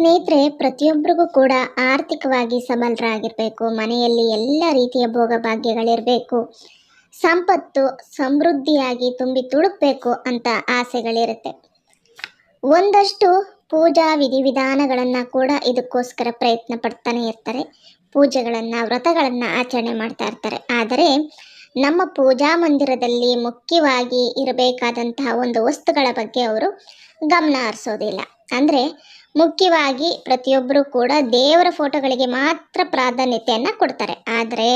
ಸ್ನೇಹಿತರೆ ಪ್ರತಿಯೊಬ್ಬರಿಗೂ ಕೂಡ ಆರ್ಥಿಕವಾಗಿ ಸಬಲರಾಗಿರಬೇಕು ಮನೆಯಲ್ಲಿ ಎಲ್ಲ ರೀತಿಯ ಭೋಗ ಭಾಗ್ಯಗಳಿರಬೇಕು ಸಂಪತ್ತು ಸಮೃದ್ಧಿಯಾಗಿ ತುಂಬಿ ತುಳುಕಬೇಕು ಅಂತ ಆಸೆಗಳಿರುತ್ತೆ. ಒಂದಷ್ಟು ಪೂಜಾ ವಿಧಿವಿಧಾನಗಳನ್ನು ಕೂಡ ಇದಕ್ಕೋಸ್ಕರ ಪ್ರಯತ್ನ ಪಡ್ತಾನೆ ಇರ್ತಾರೆ. ಪೂಜೆಗಳನ್ನು, ವ್ರತಗಳನ್ನು ಆಚರಣೆ ಮಾಡ್ತಾ ಇರ್ತಾರೆ. ಆದರೆ, ನಮ್ಮ ಪೂಜಾ ಮಂದಿರದಲ್ಲಿ ಮುಖ್ಯವಾಗಿ ಇರಬೇಕಾದಂತಹ ಒಂದು ವಸ್ತುಗಳ ಬಗ್ಗೆ ಅವರು ಗಮನ ಹರಿಸೋದಿಲ್ಲ. ಅಂದರೆ ಮುಖ್ಯವಾಗಿ ಪ್ರತಿಯೊಬ್ಬರೂ ಕೂಡ ದೇವರ ಫೋಟೋಗಳಿಗೆ ಮಾತ್ರ ಪ್ರಾಧಾನ್ಯತೆಯನ್ನು ಕೊಡ್ತಾರೆ. ಆದರೆ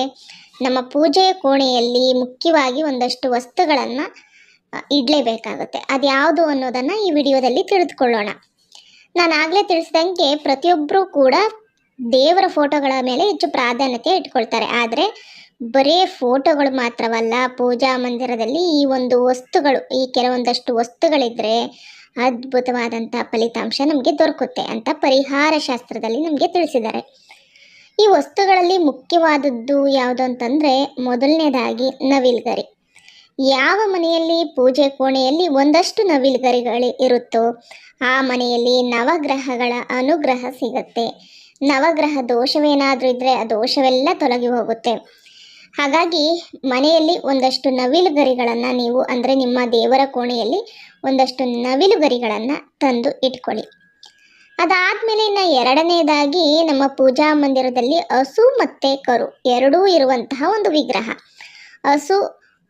ನಮ್ಮ ಪೂಜೆಯ ಕೋಣೆಯಲ್ಲಿ ಮುಖ್ಯವಾಗಿ ಒಂದಷ್ಟು ವಸ್ತುಗಳನ್ನು ಇಡಲೇಬೇಕಾಗುತ್ತೆ. ಅದು ಯಾವುದು ಅನ್ನೋದನ್ನು ಈ ವಿಡಿಯೋದಲ್ಲಿ ತಿಳಿದುಕೊಳ್ಳೋಣ. ನಾನು ಆಗಲೇ ತಿಳಿಸಿದಂಗೆ ಪ್ರತಿಯೊಬ್ಬರೂ ಕೂಡ ದೇವರ ಫೋಟೋಗಳ ಮೇಲೆ ಹೆಚ್ಚು ಪ್ರಾಧಾನ್ಯತೆ ಇಟ್ಕೊಳ್ತಾರೆ. ಆದರೆ ಬರೀ ಫೋಟೋಗಳು ಮಾತ್ರವಲ್ಲ, ಪೂಜಾ ಮಂದಿರದಲ್ಲಿ ಈ ಒಂದು ವಸ್ತುಗಳು, ಈ ಕೆಲವೊಂದಷ್ಟು ವಸ್ತುಗಳಿದ್ದರೆ ಅದ್ಭುತವಾದಂಥ ಫಲಿತಾಂಶ ನಮಗೆ ದೊರಕುತ್ತೆ ಅಂತ ಪರಿಹಾರ ಶಾಸ್ತ್ರದಲ್ಲಿ ನಮಗೆ ತಿಳಿಸಿದ್ದಾರೆ. ಈ ವಸ್ತುಗಳಲ್ಲಿ ಮುಖ್ಯವಾದದ್ದು ಯಾವುದು ಅಂತಂದರೆ ಮೊದಲನೇದಾಗಿ ನವಿಲ್ಗರಿ. ಯಾವ ಮನೆಯಲ್ಲಿ ಪೂಜೆ ಕೋಣೆಯಲ್ಲಿ ಒಂದಷ್ಟು ನವಿಲ್ಗರಿಗಳು ಇರುತ್ತೋ ಆ ಮನೆಯಲ್ಲಿ ನವಗ್ರಹಗಳ ಅನುಗ್ರಹ ಸಿಗತ್ತೆ. ನವಗ್ರಹ ದೋಷವೇನಾದರೂ ಇದ್ದರೆ ಆ ದೋಷವೆಲ್ಲ ತೊಲಗಿ ಹೋಗುತ್ತೆ. ಹಾಗಾಗಿ ಮನೆಯಲ್ಲಿ ಒಂದಷ್ಟು ನವಿಲುಗರಿಗಳನ್ನು ನೀವು ಅಂದರೆ ನಿಮ್ಮ ದೇವರ ಕೋಣೆಯಲ್ಲಿ ಒಂದಷ್ಟು ನವಿಲುಗರಿಗಳನ್ನು ತಂದು ಇಟ್ಕೊಳ್ಳಿ. ಅದಾದಮೇಲೆ ಇನ್ನು ಎರಡನೇದಾಗಿ ನಮ್ಮ ಪೂಜಾ ಮಂದಿರದಲ್ಲಿ ಹಸು ಮತ್ತು ಕರು ಎರಡೂ ಇರುವಂತಹ ಒಂದು ವಿಗ್ರಹ. ಹಸು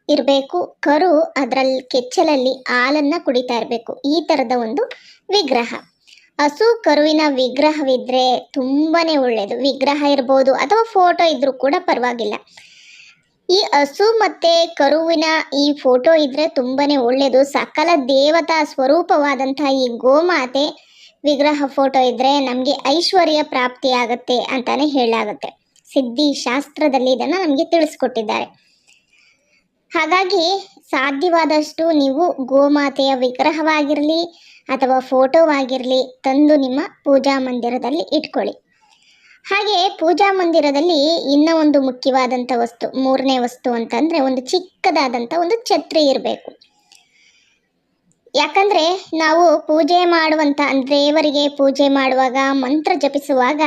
ಇರಬೇಕು, ಕರು ಅದರಲ್ಲಿ ಕೆಚ್ಚಲಲ್ಲಿ ಹಾಲನ್ನು ಕುಡಿತಾ ಇರಬೇಕು, ಈ ಥರದ ಒಂದು ವಿಗ್ರಹ. ಹಸು, ಕರುವಿನ ವಿಗ್ರಹವಿದ್ದರೆ ತುಂಬಾ ಒಳ್ಳೆಯದು ವಿಗ್ರಹ ಇರ್ಬೋದು ಅಥವಾ ಫೋಟೋ ಇದ್ದರೂ ಕೂಡ ಪರವಾಗಿಲ್ಲ. ಈ ಹಸು ಮತ್ತೆ ಕರುವಿನ ಈ ಫೋಟೋ ಇದ್ರೆ ತುಂಬಾನೇ ಒಳ್ಳೆಯದು ಸಕಲ ದೇವತಾ ಸ್ವರೂಪವಾದಂತಹ ಈ ಗೋಮಾತೆ ವಿಗ್ರಹ ಫೋಟೋ ಇದ್ರೆ ನಮಗೆ ಐಶ್ವರ್ಯ ಪ್ರಾಪ್ತಿ ಆಗತ್ತೆ ಅಂತಾನೆ ಹೇಳಾಗುತ್ತೆ ಸಿದ್ಧಿ ಶಾಸ್ತ್ರದಲ್ಲಿ ಇದನ್ನು ನಮಗೆ ತಿಳಿಸ್ಕೊಟ್ಟಿದ್ದಾರೆ. ಹಾಗಾಗಿ ಸಾಧ್ಯವಾದಷ್ಟು ನೀವು ಗೋಮಾತೆಯ ವಿಗ್ರಹವಾಗಿರಲಿ ಅಥವಾ ಫೋಟೋವಾಗಿರಲಿ ತಂದು ನಿಮ್ಮ ಪೂಜಾ ಮಂದಿರದಲ್ಲಿ ಇಟ್ಕೊಳ್ಳಿ. ಹಾಗೆ ಪೂಜಾ ಮಂದಿರದಲ್ಲಿ ಇನ್ನೂ ಒಂದು ಮುಖ್ಯವಾದಂಥ ವಸ್ತು, ಮೂರನೇ ವಸ್ತು ಅಂತಂದರೆ ಒಂದು ಚಿಕ್ಕದಾದಂಥ ಒಂದು ಛತ್ರಿ ಇರಬೇಕು. ಯಾಕಂದರೆ ನಾವು ಪೂಜೆ ಮಾಡುವಂಥ ದೇವರಿಗೆ ಪೂಜೆ ಮಾಡುವಾಗ, ಮಂತ್ರ ಜಪಿಸುವಾಗ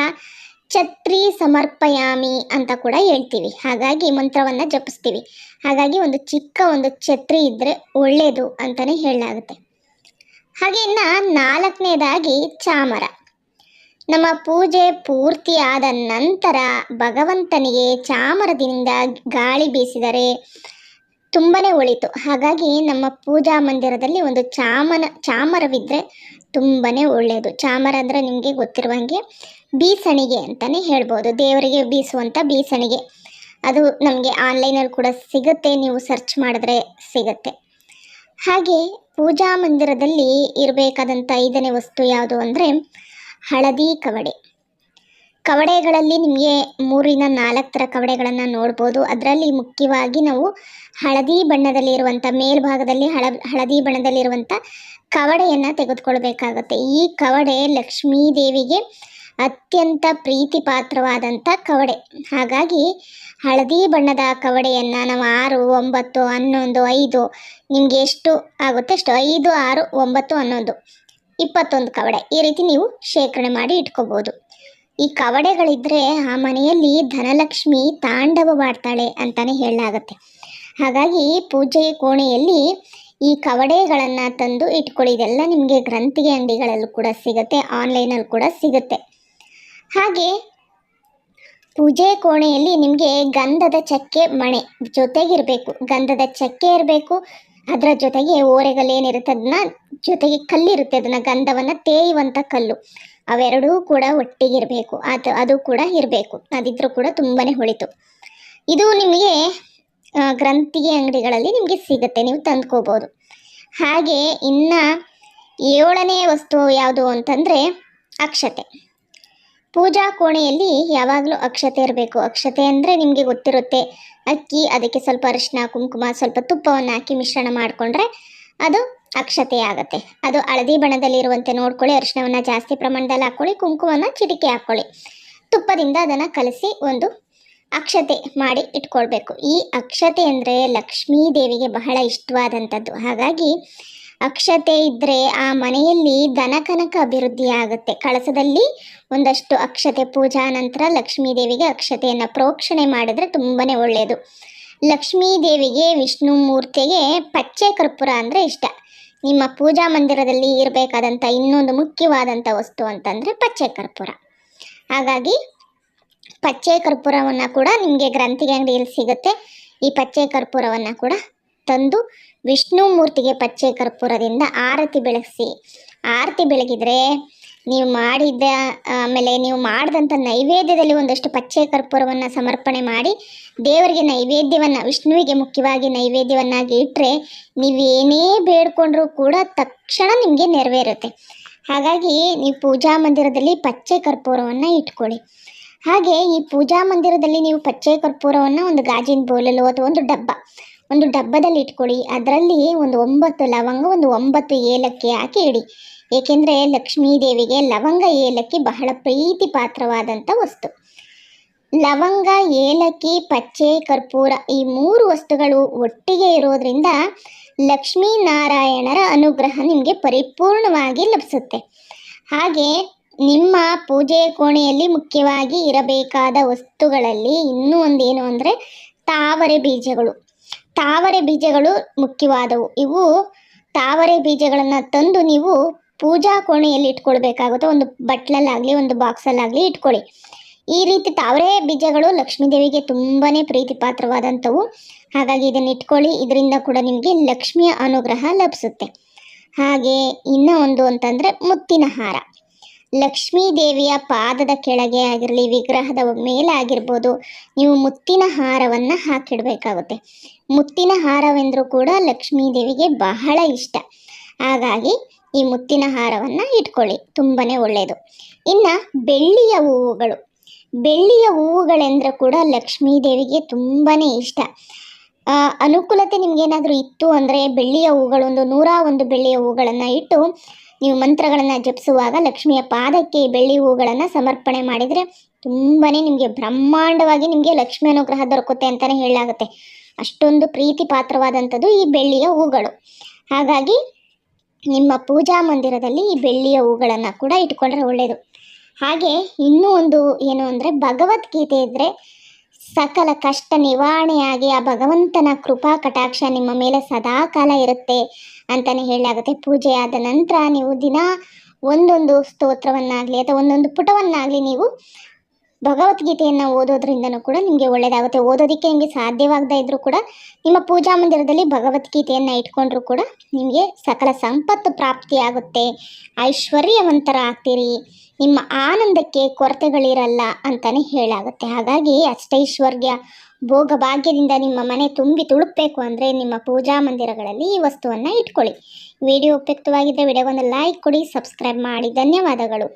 ಛತ್ರಿ ಸಮರ್ಪಯಾಮಿ ಅಂತ ಕೂಡ ಹೇಳ್ತೀವಿ. ಹಾಗಾಗಿ ಮಂತ್ರವನ್ನು ಜಪಿಸ್ತೀವಿ. ಹಾಗಾಗಿ ಒಂದು ಚಿಕ್ಕ ಒಂದು ಛತ್ರಿ ಇದ್ದರೆ ಒಳ್ಳೆಯದು ಅಂತಲೇ ಹೇಳಲಾಗುತ್ತೆ. ಹಾಗೆ ಇನ್ನು ನಾಲ್ಕನೇದಾಗಿ ಚಾಮರ. ನಮ್ಮ ಪೂಜೆ ಪೂರ್ತಿ ಆದ ನಂತರ ಭಗವಂತನಿಗೆ ಚಾಮರದಿಂದ ಗಾಳಿ ಬೀಸಿದರೆ ತುಂಬನೇ ಒಳಿತು. ಹಾಗಾಗಿ ನಮ್ಮ ಪೂಜಾ ಮಂದಿರದಲ್ಲಿ ಒಂದು ಚಾಮನ ಚಾಮರವಿದ್ದರೆ ತುಂಬನೇ ಒಳ್ಳೆಯದು. ಚಾಮರ ಅಂದರೆ ನಿಮಗೆ ಗೊತ್ತಿರುವಂಗೆ ಬೀಸಣಿಗೆ ಅಂತಲೇ ಹೇಳ್ಬೋದು. ದೇವರಿಗೆ ಬೀಸುವಂಥ ಬೀಸಣಿಗೆ. ಅದು ನಮಗೆ ಆನ್ಲೈನಲ್ಲಿ ಕೂಡ ಸಿಗುತ್ತೆ. ನೀವು ಸರ್ಚ್ ಮಾಡಿದ್ರೆ ಸಿಗುತ್ತೆ. ಹಾಗೆ ಪೂಜಾ ಮಂದಿರದಲ್ಲಿ ಇರಬೇಕಾದಂಥ ಐದನೇ ವಸ್ತು ಯಾವುದು ಅಂದರೆ ಹಳದಿ ಕವಡೆ. ಕವಡೆಗಳಲ್ಲಿ ನಿಮಗೆ ಮೂರಿನ ನಾಲ್ಕು ಥರ ಕವಡೆಗಳನ್ನು ನೋಡ್ಬೋದು. ಅದರಲ್ಲಿ ಮುಖ್ಯವಾಗಿ ನಾವು ಹಳದಿ ಬಣ್ಣದಲ್ಲಿ ಇರುವಂಥ ಮೇಲ್ಭಾಗದಲ್ಲಿ ಹಳ, ಹಳದಿ ಬಣ್ಣದಲ್ಲಿರುವಂಥ ಕವಡೆಯನ್ನು ತೆಗೆದುಕೊಳ್ಬೇಕಾಗತ್ತೆ. ಈ ಕವಡೆ ಲಕ್ಷ್ಮೀ ದೇವಿಗೆ ಅತ್ಯಂತ ಪ್ರೀತಿ ಪಾತ್ರವಾದಂಥ ಕವಡೆ. ಹಾಗಾಗಿ ಹಳದಿ ಬಣ್ಣದ ಕವಡೆಯನ್ನು ನಾವು ಆರು, ಒಂಬತ್ತು, ಹನ್ನೊಂದು, ಐದು ನಿಮಗೆ ಎಷ್ಟು ಆಗುತ್ತೆ ಅಷ್ಟು. ಐದು, ಆರು, ಒಂಬತ್ತು, ಹನ್ನೊಂದು. ಇಪ್ಪತ್ತೊಂದು ಕವಡೆ. ಈ ರೀತಿ ನೀವು ಶೇಖರಣೆ ಮಾಡಿ ಇಟ್ಕೋಬೋದು. ಈ ಕವಡೆಗಳಿದ್ದರೆ ಆ ಮನೆಯಲ್ಲಿ ಧನಲಕ್ಷ್ಮಿ ತಾಂಡವವಾಡ್ತಾಳೆ ಅಂತಲೇ ಹೇಳಲಾಗುತ್ತೆ. ಹಾಗಾಗಿ ಪೂಜೆ ಕೋಣೆಯಲ್ಲಿ ಈ ಕವಡೆಗಳನ್ನು ತಂದು ಇಟ್ಕೊಳ್ಳಿ. ಇದೆಲ್ಲ ನಿಮಗೆ ಗ್ರಂಥಿಗೆ ಅಂಗಡಿಗಳಲ್ಲೂ ಕೂಡ ಸಿಗುತ್ತೆ, ಆನ್ಲೈನಲ್ಲಿ ಕೂಡ ಸಿಗುತ್ತೆ. ಹಾಗೆ ಪೂಜೆ ಕೋಣೆಯಲ್ಲಿ ನಿಮಗೆ ಗಂಧದ ಚಕ್ಕೆ ಮಣೆ ಜೊತೆಗಿರಬೇಕು. ಗಂಧದ ಚಕ್ಕೆ ಇರಬೇಕು ಅದರ ಜೊತೆಗೆ ಓರೆಗಲ್ಲು ಏನಿರುತ್ತೆ ಅದನ್ನ ಜೊತೆಗೆ ಕಲ್ಲಿರುತ್ತೆ ಅದನ್ನ ಗಂಧವನ್ನು ತೇಯುವಂಥ ಕಲ್ಲು. ಅವೆರಡೂ ಕೂಡ ಒಟ್ಟಿಗಿರಬೇಕು. ಅದು ಅದು ಕೂಡ ಇರಬೇಕು. ಅದಿದ್ರೂ ಕೂಡ ತುಂಬಾ ಹೊಳಿತು. ಇದು ನಿಮಗೆ ಗ್ರಂಥಿಗೆ ಅಂಗಡಿಗಳಲ್ಲಿ ನಿಮಗೆ ಸಿಗುತ್ತೆ. ನೀವು ತಂದ್ಕೋಬೋದು. ಹಾಗೆ ಇನ್ನು ಏಳನೇ ವಸ್ತು ಯಾವುದು ಅಂತಂದರೆ ಅಕ್ಷತೆ. ಪೂಜಾ ಕೋಣೆಯಲ್ಲಿ ಯಾವಾಗಲೂ ಅಕ್ಷತೆ ಇರಬೇಕು. ಅಕ್ಷತೆ ಅಂದರೆ ನಿಮಗೆ ಗೊತ್ತಿರುತ್ತೆ. ಅಕ್ಕಿ, ಅದಕ್ಕೆ ಸ್ವಲ್ಪ ಅರಿಶಿನ ಕುಂಕುಮ, ಸ್ವಲ್ಪ ತುಪ್ಪವನ್ನು ಹಾಕಿ ಮಿಶ್ರಣ ಮಾಡಿಕೊಂಡ್ರೆ ಅದು ಅಕ್ಷತೆ ಆಗುತ್ತೆ. ಅದು ಹಳದಿ ಬಣ್ಣದಲ್ಲಿರುವಂತೆ ನೋಡ್ಕೊಳ್ಳಿ ಅರಿಶಿನವನ್ನು ಜಾಸ್ತಿ ಪ್ರಮಾಣದಲ್ಲಿ ಹಾಕ್ಕೊಳ್ಳಿ, ಕುಂಕುಮವನ್ನು ಚಿಟಿಕೆ ಹಾಕ್ಕೊಳ್ಳಿ. ತುಪ್ಪದಿಂದ ಅದನ್ನು ಕಲಸಿ ಒಂದು ಅಕ್ಷತೆ ಮಾಡಿ ಇಟ್ಕೊಳ್ಬೇಕು. ಈ ಅಕ್ಷತೆ ಅಂದರೆ ಲಕ್ಷ್ಮೀ ದೇವಿಗೆ ಬಹಳ ಇಷ್ಟವಾದಂಥದ್ದು. ಹಾಗಾಗಿ ಅಕ್ಷತೆ ಇದ್ದರೆ ಆ ಮನೆಯಲ್ಲಿ ದನಕನಕ ಅಭಿವೃದ್ಧಿ ಆಗುತ್ತೆ. ಕಳಸದಲ್ಲಿ ಒಂದಷ್ಟು ಅಕ್ಷತೆ ಪೂಜಾ ನಂತರ ಲಕ್ಷ್ಮೀ ದೇವಿಗೆ ಅಕ್ಷತೆಯನ್ನು ಪ್ರೋಕ್ಷಣೆ ಮಾಡಿದ್ರೆ ತುಂಬಾ ಒಳ್ಳೆಯದು ಲಕ್ಷ್ಮೀ ದೇವಿಗೆ ವಿಷ್ಣು ಮೂರ್ತಿಗೆ ಪಚ್ಚೆ ಕರ್ಪೂರ ಅಂದರೆ ಇಷ್ಟ. ನಿಮ್ಮ ಪೂಜಾ ಮಂದಿರದಲ್ಲಿ ಇರಬೇಕಾದಂಥ ಇನ್ನೊಂದು ಮುಖ್ಯವಾದಂಥ ವಸ್ತು ಅಂತಂದರೆ ಪಚ್ಚೆ ಕರ್ಪೂರ. ಹಾಗಾಗಿ ಪಚ್ಚೆ ಕರ್ಪೂರವನ್ನು ಕೂಡ ನಿಮಗೆ ಗ್ರಂಥಿಗೆ ಅಂಗಡಿಯಲ್ಲಿ ಸಿಗುತ್ತೆ. ಈ ಪಚ್ಚೆ ಕರ್ಪೂರವನ್ನು ಕೂಡ ತಂದು ವಿಷ್ಣು ಮೂರ್ತಿಗೆ ಪಚ್ಚೆ ಕರ್ಪೂರದಿಂದ ಆರತಿ ಬೆಳಗಿಸಿ. ಆರತಿ ಬೆಳಗಿದ್ರೆ ನೀವು ಮಾಡಿದ, ಆಮೇಲೆ ನೀವು ಮಾಡಿದಂಥ ನೈವೇದ್ಯದಲ್ಲಿ ಒಂದಷ್ಟು ಪಚ್ಚೆ ಕರ್ಪೂರವನ್ನು ಸಮರ್ಪಣೆ ಮಾಡಿ, ದೇವರಿಗೆ ನೈವೇದ್ಯವನ್ನು, ವಿಷ್ಣುವಿಗೆ ಮುಖ್ಯವಾಗಿ ನೈವೇದ್ಯವನ್ನಾಗಿ ಇಟ್ಟರೆ ನೀವೇನೇ ಬೇಡ್ಕೊಂಡ್ರೂ ಕೂಡ ತಕ್ಷಣ ನಿಮಗೆ ನೆರವೇರುತ್ತೆ. ಹಾಗಾಗಿ ನೀವು ಪೂಜಾ ಮಂದಿರದಲ್ಲಿ ಪಚ್ಚೆ ಕರ್ಪೂರವನ್ನು ಇಟ್ಕೊಳ್ಳಿ. ಹಾಗೆ ಈ ಪೂಜಾ ಮಂದಿರದಲ್ಲಿ ನೀವು ಪಚ್ಚೆ ಕರ್ಪೂರವನ್ನು ಒಂದು ಗಾಜಿನ ಬೌಲಲ್ಲೋ ಅಥವಾ ಒಂದು ಡಬ್ಬ ಒಂದು ಡಬ್ಬದಲ್ಲಿ ಇಟ್ಕೊಳ್ಳಿ. ಅದರಲ್ಲಿ ಒಂದು ಒಂಬತ್ತು ಲವಂಗ, ಒಂದು ಒಂಬತ್ತು ಏಲಕ್ಕಿ ಹಾಕಿ ಇಡಿ. ಏಕೆಂದರೆ ಲಕ್ಷ್ಮೀ ದೇವಿಗೆ ಲವಂಗ, ಏಲಕ್ಕಿ ಬಹಳ ಪ್ರೀತಿ ಪಾತ್ರವಾದಂಥ ವಸ್ತು. ಲವಂಗ, ಏಲಕ್ಕಿ, ಪಚ್ಚೆ, ಕರ್ಪೂರ ಈ ಮೂರು ವಸ್ತುಗಳು ಒಟ್ಟಿಗೆ ಇರೋದ್ರಿಂದ ಲಕ್ಷ್ಮೀನಾರಾಯಣರ ಅನುಗ್ರಹ ನಿಮಗೆ ಪರಿಪೂರ್ಣವಾಗಿ ಲಭಿಸುತ್ತೆ. ಹಾಗೆ ನಿಮ್ಮ ಪೂಜೆ ಕೋಣೆಯಲ್ಲಿ ಮುಖ್ಯವಾಗಿ ಇರಬೇಕಾದ ವಸ್ತುಗಳಲ್ಲಿ ಇನ್ನೂ ಒಂದೇನು ಅಂದರೆ ತಾವರೆ ಬೀಜಗಳು. ತಾವರೆ ಬೀಜಗಳು ಮುಖ್ಯವಾದವು. ಇವು ತಾವರೆ ಬೀಜಗಳನ್ನು ತಂದು ನೀವು ಪೂಜಾ ಕೋಣೆಯಲ್ಲಿ ಇಟ್ಕೊಳ್ಬೇಕಾಗುತ್ತೆ. ಒಂದು ಬಟ್ಲಲ್ಲಾಗಲಿ, ಒಂದು ಬಾಕ್ಸಲ್ಲಾಗಲಿ ಇಟ್ಕೊಳ್ಳಿ. ಈ ರೀತಿ ತಾವರೆ ಬೀಜಗಳು ಲಕ್ಷ್ಮೀದೇವಿಗೆ ತುಂಬಾ ಪ್ರೀತಿ ಪಾತ್ರವಾದಂಥವು ಹಾಗಾಗಿ ಇದನ್ನು ಇಟ್ಕೊಳ್ಳಿ. ಇದರಿಂದ ಕೂಡ ನಿಮಗೆ ಲಕ್ಷ್ಮಿಯ ಅನುಗ್ರಹ ಲಭಿಸುತ್ತೆ. ಹಾಗೆ ಇನ್ನೂ ಒಂದು ಅಂತಂದರೆ ಮುತ್ತಿನ ಹಾರ. ಲಕ್ಷ್ಮೀ ದೇವಿಯ ಪಾದದ ಕೆಳಗೆ ಆಗಿರಲಿ, ವಿಗ್ರಹದ ಮೇಲೆ ಆಗಿರ್ಬೋದು, ನೀವು ಮುತ್ತಿನ ಹಾರವನ್ನು ಹಾಕಿಡಬೇಕಾಗುತ್ತೆ. ಮುತ್ತಿನ ಹಾರವೆಂದರೂ ಕೂಡ ಲಕ್ಷ್ಮೀ ದೇವಿಗೆ ಬಹಳ ಇಷ್ಟ. ಹಾಗಾಗಿ ಈ ಮುತ್ತಿನ ಹಾರವನ್ನು ಇಟ್ಕೊಳ್ಳಿ ತುಂಬಾ ಒಳ್ಳೆಯದು ಇನ್ನು ಬೆಳ್ಳಿಯ ಹೂವುಗಳು. ಬೆಳ್ಳಿಯ ಹೂವುಗಳೆಂದರೆ ಕೂಡ ಲಕ್ಷ್ಮೀ ದೇವಿಗೆ ತುಂಬಾ ಇಷ್ಟ ಅನುಕೂಲತೆ ನಿಮಗೇನಾದರೂ ಇತ್ತು ಅಂದರೆ ಬೆಳ್ಳಿಯ ಹೂಗಳೊಂದು ನೂರ ಒಂದು ಬೆಳ್ಳಿಯ ಹೂಗಳನ್ನು ಇಟ್ಟು ನೀವು ಮಂತ್ರಗಳನ್ನು ಜಪಿಸುವಾಗ ಲಕ್ಷ್ಮಿಯ ಪಾದಕ್ಕೆ ಬೆಳ್ಳಿ ಹೂಗಳನ್ನು ಸಮರ್ಪಣೆ ಮಾಡಿದರೆ ತುಂಬಾ ನಿಮಗೆ ಬ್ರಹ್ಮಾಂಡವಾಗಿ ನಿಮಗೆ ಲಕ್ಷ್ಮಿ ಅನುಗ್ರಹ ದೊರಕುತ್ತೆ ಅಂತಲೇ ಹೇಳಲಾಗುತ್ತೆ. ಅಷ್ಟೊಂದು ಪ್ರೀತಿ ಪಾತ್ರವಾದಂಥದ್ದು ಈ ಬೆಳ್ಳಿಯ ಹೂಗಳು. ಹಾಗಾಗಿ ನಿಮ್ಮ ಪೂಜಾ ಮಂದಿರದಲ್ಲಿ ಈ ಬೆಳ್ಳಿಯ ಹೂಗಳನ್ನು ಕೂಡ ಇಟ್ಕೊಂಡ್ರೆ ಒಳ್ಳೆಯದು ಹಾಗೆ ಇನ್ನೂ ಒಂದು ಏನು ಅಂದರೆ ಭಗವದ್ಗೀತೆ ಇದ್ದರೆ ಸಕಲ ಕಷ್ಟ ನಿವಾರಣೆಯಾಗಿ ಆ ಭಗವಂತನ ಕೃಪಾ ಕಟಾಕ್ಷ ನಿಮ್ಮ ಮೇಲೆ ಸದಾಕಾಲ ಇರುತ್ತೆ. ಅಂತಲೇ ಹೇಳಲಾಗುತ್ತೆ ಪೂಜೆ ಆದ ನಂತರ ನೀವು ದಿನ ಒಂದೊಂದು ಸ್ತೋತ್ರವನ್ನಾಗಲಿ ಅಥವಾ ಒಂದೊಂದು ಪುಟವನ್ನಾಗಲಿ ನೀವು ಭಗವದ್ಗೀತೆಯನ್ನು ಓದೋದ್ರಿಂದನೂ ಕೂಡ ನಿಮಗೆ ಒಳ್ಳೆಯದಾಗುತ್ತೆ ಓದೋದಕ್ಕೆ ನಿಮಗೆ ಸಾಧ್ಯವಾಗದೇ ಇದ್ದರೂ ಕೂಡ ನಿಮ್ಮ ಪೂಜಾ ಮಂದಿರದಲ್ಲಿ ಭಗವದ್ಗೀತೆಯನ್ನು ಇಟ್ಕೊಂಡ್ರೂ ಕೂಡ ನಿಮಗೆ ಸಕಲ ಸಂಪತ್ತು ಪ್ರಾಪ್ತಿಯಾಗುತ್ತೆ. ಐಶ್ವರ್ಯವಂತರ ಆಗ್ತೀರಿ. ನಿಮ್ಮ ಆನಂದಕ್ಕೆ ಕೊರತೆಗಳಿರಲ್ಲ ಅಂತಲೇ ಹೇಳಾಗುತ್ತೆ. ಹಾಗಾಗಿ ಅಷ್ಟೈಶ್ವರ್ಯ ಭೋಗ ಭಾಗ್ಯದಿಂದ ನಿಮ್ಮ ಮನೆ ತುಂಬಿ ತುಳುಕಬೇಕು ಅಂದರೆ ನಿಮ್ಮ ಪೂಜಾ ಮಂದಿರಗಳಲ್ಲಿ ಈ ವಸ್ತುವನ್ನು ಇಟ್ಕೊಳ್ಳಿ. ವಿಡಿಯೋ ಉಪಯುಕ್ತವಾಗಿದ್ದರೆ ವಿಡಿಯೋಗೊಂದು ಲೈಕ್ ಕೊಡಿ, ಸಬ್ಸ್ಕ್ರೈಬ್ ಮಾಡಿ. ಧನ್ಯವಾದಗಳು.